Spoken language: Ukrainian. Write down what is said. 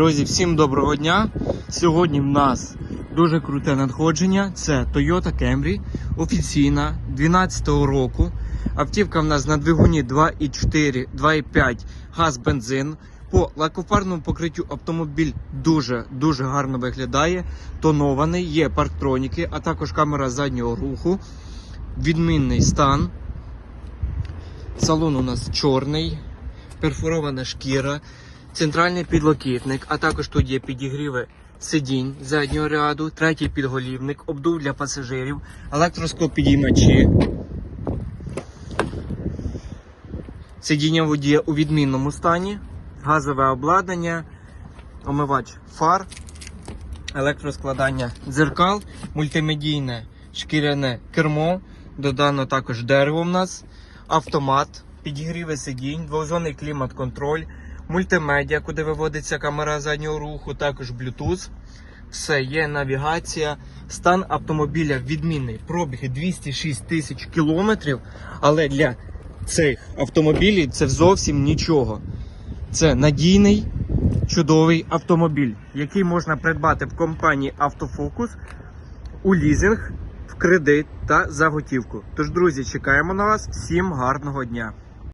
Друзі, всім доброго дня. Сьогодні в нас дуже круте надходження. Це Toyota Camry, офіційна 12-го року. Автівка в нас на двигуні 2,4, 2,5 газ бензин. По лакофарному покриттю автомобіль дуже дуже гарно виглядає. Тонований, є парктроніки, а також камера заднього руху. Відмінний стан. Салон у нас чорний, перфорована шкіра, центральний підлокітник, а також тут є підігріви сидінь заднього ряду, третій підголівник, обдув для пасажирів, електроскоп-підіймачі. Сидіння водія у відмінному стані, газове обладнання, омивач фар, електроскладання дзеркал, мультимедійне шкіряне кермо, додано також дерево в нас, автомат, підігріви сидінь, двозонний клімат-контроль, мультимедіа, куди виводиться камера заднього руху, також Bluetooth. Все, є навігація. Стан автомобіля відмінний. Пробіг 206 тисяч кілометрів, але для цих автомобілів це зовсім нічого. Це надійний, чудовий автомобіль, який можна придбати в компанії Автофокус у лізинг, в кредит та за готівку. Тож, друзі, чекаємо на вас. Всім гарного дня!